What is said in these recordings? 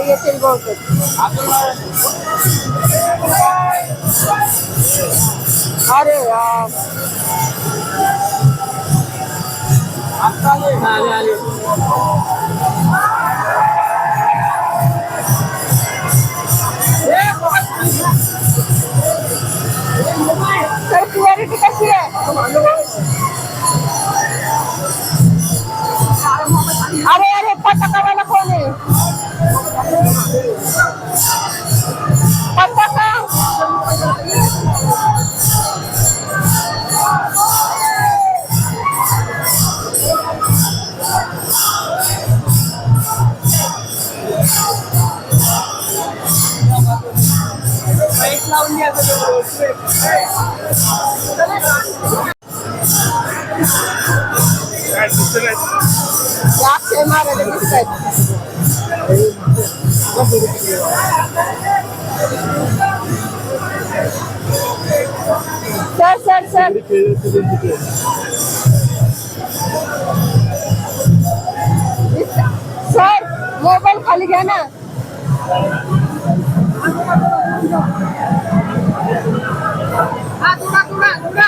येतील बहुतेक अरे यार आले आले Sir sir sir sir mobile खाली घ्या ना Ah, tuna, tuna, tuna.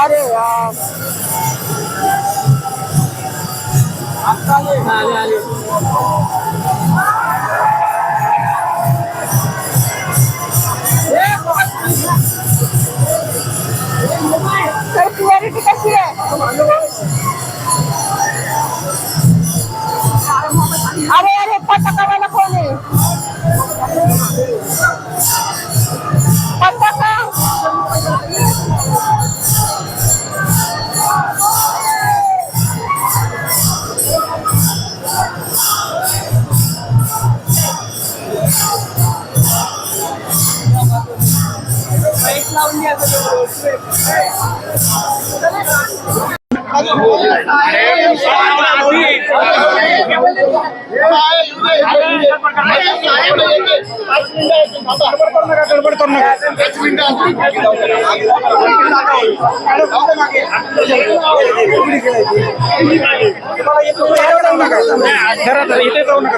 अरे यार आले आले गडबड करू नका घरात इथे जाऊ नका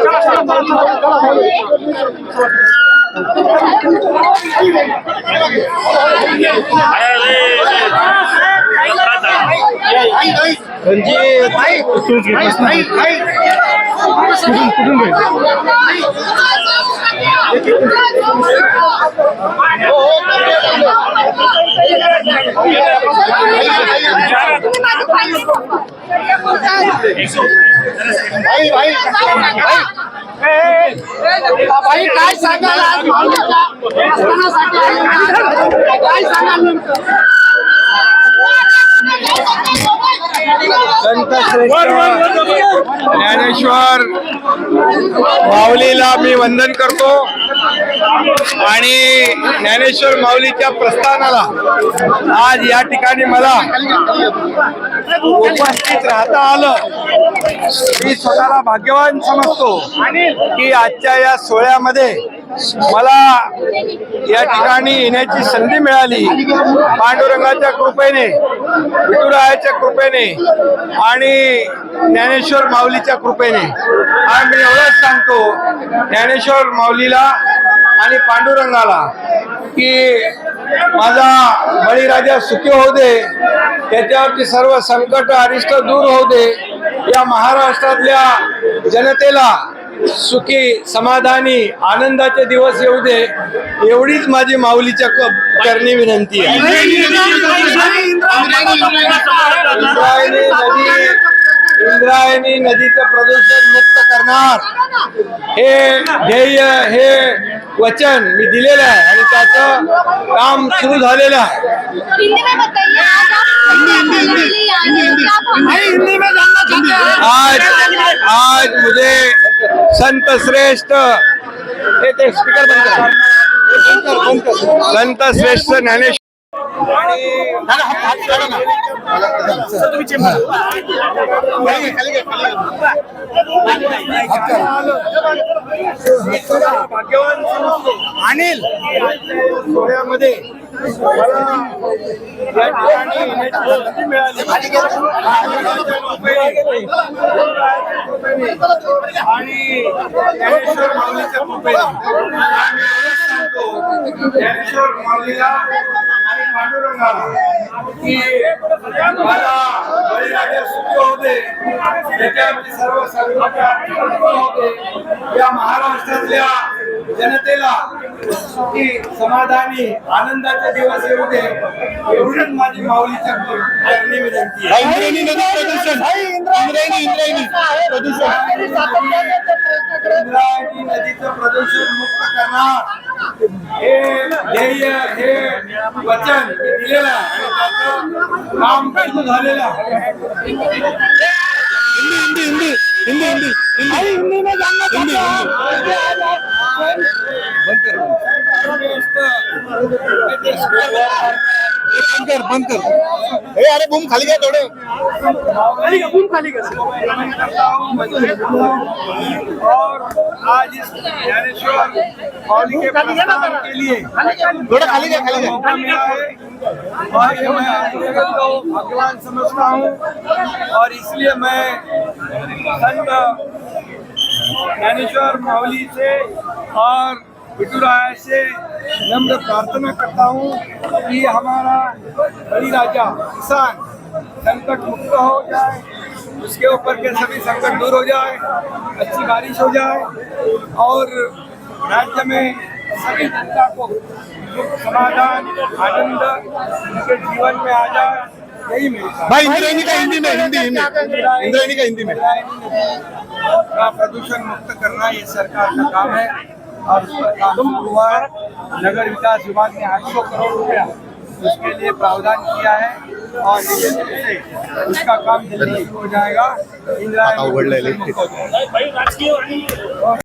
রাস্তা प्लीज नदीवर साहेब थोडं थोडं इकडे रस्ता भाई भाई भाई काय सांगाल आज काय सांगाल संत ज्ञानेश्वर माऊलीला मी वंदन करतो. आणि ज्ञानेश्वर माऊलीच्या प्रस्थानाला आज या ठिकाणी मला उपस्थित राहता आलं. मी स्वतःला भाग्यवान समजतो की आजच्या या सोहळ्यामध्ये मला या ठिकाणी येण्याची संधी मिळाली. पांडुरंगाच्या कृपेने विठुरायाच्या कृपेने आणि ज्ञानेश्वर माऊलीच्या कृपेने. आणि मी एवढंच सांगतो ज्ञानेश्वर माऊलीला आणि पांडुरंगाला की माझा बळीराजा सुखी होऊ दे त्याच्यावरती सर्व संकट अरिष्ट दूर होऊ दे या महाराष्ट्रातल्या जनतेला सुखी समाधानी आनंदाचे दिवस येऊ दे एवढीच माझी माऊलीच्या करणी विनंती आहे. इंद्रायणी नदी इंद्रायणी नदीचं प्रदूषण मुक्त करणार. हे ध्येय हे वचन मी दिलेलं आहे आणि त्याचं काम सुरू झालेलं आहे. हिंदी में बताइए आज आज मुझे संत श्रेष्ठ हे ते स्पीकर बंद. संत श्रेष्ठ ज्ञानेश्वर भाग्यवान अनिल सोहळ्यामध्ये आणि ज्ञानेश्वर माऊलीच्या कृपेने ज्ञानेश्वर माऊलीला आणि पांडुरंगाला की मला बळीराजा सुखी होते त्याच्यावरती सर्व संकट होते. या महाराष्ट्रातल्या जनतेला सुखी समाधानी आनंदाचे दिवस येऊ दे एवढीच माझी माऊलीच्या करणी विनंती इंद्रायणी प्रदूषण. इंद्रायणी नदीचं प्रदूषण मुक्त करणार. हे ध्येय हे वचन मी दिलेलं आहे आणि त्याचं काम सुरू झालेलं आहे हिंदी हिंदी हिंदी हिंदी हिंदी हिंदी में जानना चाहते हैं बंद कर बंद कर। ए अरे बूम खाली गया थोड़े और आज इस ज्ञानेश्वर मौली के लिए थोड़ा खाली गया खाली है और ये मैं जगत को भगवान समझता हूँ और इसलिए मैं संत ज्ञानेश्वर माऊली से और विटुराय से नम्र प्रार्थना करता हूँ कि हमारा बड़ी राजा, किसान, संकट मुक्त हो जाए, उसके ऊपर के सभी संकट दूर हो जाए, अच्छी बारिश हो जाए और राज्य में सभी जनता को समाधान, आनंद, उनके जीवन में आ जाए। भाई इंद्रायणी का हिंदी में हिंदी हिंदी इंद्रायणी का हिंदी में। का प्रदूषण मुक्त करना ये सरकार का काम है और काम हुआ नगर विकास विभाग ने आठ सौ करोड़ रुपया उसके लिए प्रावधान किया है और उसका काम जल्दी हो जाएगा। इंदिरा